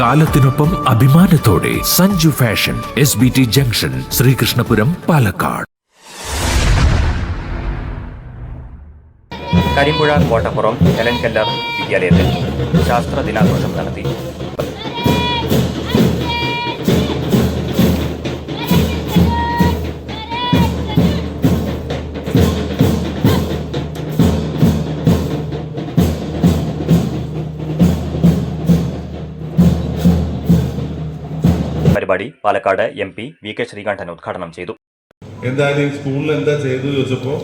കാലത്തിനൊപ്പം അഭിമാനത്തോടെ Sanju fashion S B T junction Sreekrishnapuram Palakkad. Karimpuzha Kottappuram Keller വിദ്യാലയത്തിൽ ശാസ്ത്ര ദിനാഘോഷം നടത്തി. പരിപാടി Palakkad M P V K Sreekandan ഉദ്ഘാടനം ചെയ്തു. എന്തായാലും സ്കൂളിൽ എന്താ ചെയ്തു ചോദിച്ചപ്പോൾ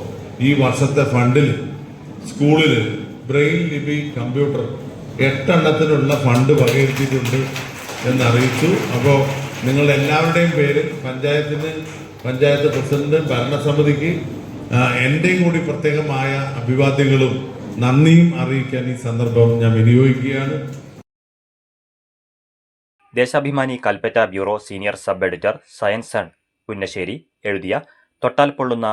ഈ വർഷത്തെ ഫണ്ടിൽ സ്കൂളിൽ ബ്രെയിൻ ലിപി കമ്പ്യൂട്ടർ എട്ടെണ്ണത്തിനുള്ള ഫണ്ട് വകയിരുത്തിയിട്ടുണ്ട് എന്നറിയിച്ചു. അപ്പോൾ നിങ്ങൾ എല്ലാവരുടെയും പേര് പഞ്ചായത്തിന് പഞ്ചായത്ത് പ്രസിഡന്റ് ഭരണസമിതിക്ക് എന്റെയും കൂടി പ്രത്യേകമായ അഭിവാദ്യങ്ങളും നന്ദിയും അറിയിക്കാൻ ഈ സന്ദർഭം ഞാൻ വിനിയോഗിക്കുകയാണ്. Deshabhimani Kalpetta bureau senior sub editor Sciencon Punnassery എഴുതിയ തൊട്ടാൽ പൊള്ളുന്ന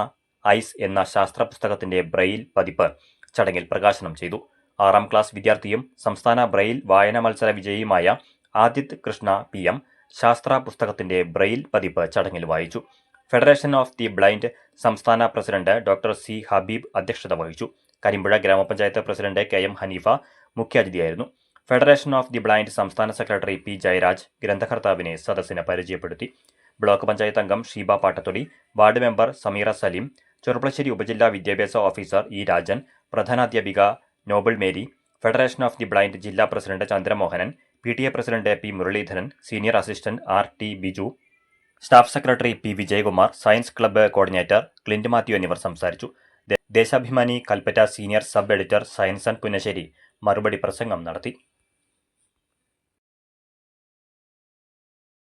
ഐസ് എന്ന ശാസ്ത്ര പുസ്തകത്തിന്റെ ബ്രെയിൽ പതിപ്പ് ചടങ്ങിൽ പ്രകാശനം ചെയ്തു. ആറാം ക്ലാസ് വിദ്യാർത്ഥിയും സംസ്ഥാന ബ്രെയിൽ വായന മത്സര വിജയിയുമായ ആദിത് കൃഷ്ണ പി എം ശാസ്ത്ര പുസ്തകത്തിന്റെ ബ്രെയിൽ പതിപ്പ് ചടങ്ങിൽ വായിച്ചു. ഫെഡറേഷൻ ഓഫ് ദി ബ്ലൈൻഡ് സംസ്ഥാന പ്രസിഡന്റ് ഡോക്ടർ സി ഹബീബ് അധ്യക്ഷത വഹിച്ചു. കരിമ്പുഴ ഗ്രാമപഞ്ചായത്ത് പ്രസിഡന്റ് കെ എം ഹനീഫ മുഖ്യാതിഥിയായിരുന്നു. ഫെഡറേഷൻ ഓഫ് ദി ബ്ലൈൻഡ് സംസ്ഥാന സെക്രട്ടറി പി ജയരാജ് ഗ്രന്ഥകർത്താവിനെ സദസ്സിനെ പരിചയപ്പെടുത്തി. ബ്ലോക്ക് പഞ്ചായത്ത് അംഗം ഷീബ പാട്ടത്തൊടി വാർഡ് മെമ്പർ സമീറ സലീം ചെറുപ്പളശ്ശേരി ഉപജില്ലാ വിദ്യാഭ്യാസ officer E Rajan പ്രധാനാധ്യാപിക Noble Mary federation of the blind ജില്ലാ president Chandramohanan P T A president P Muraleedharan senior assistant R T Biju staff secretary P Vijayakumar science club coordinator Clint Mathew എന്നിവർ സംസാരിച്ചു. Deshabhimani Kalpetta senior sub editor Sciencon Punnassery മറുപടി പ്രസംഗം നടത്തി.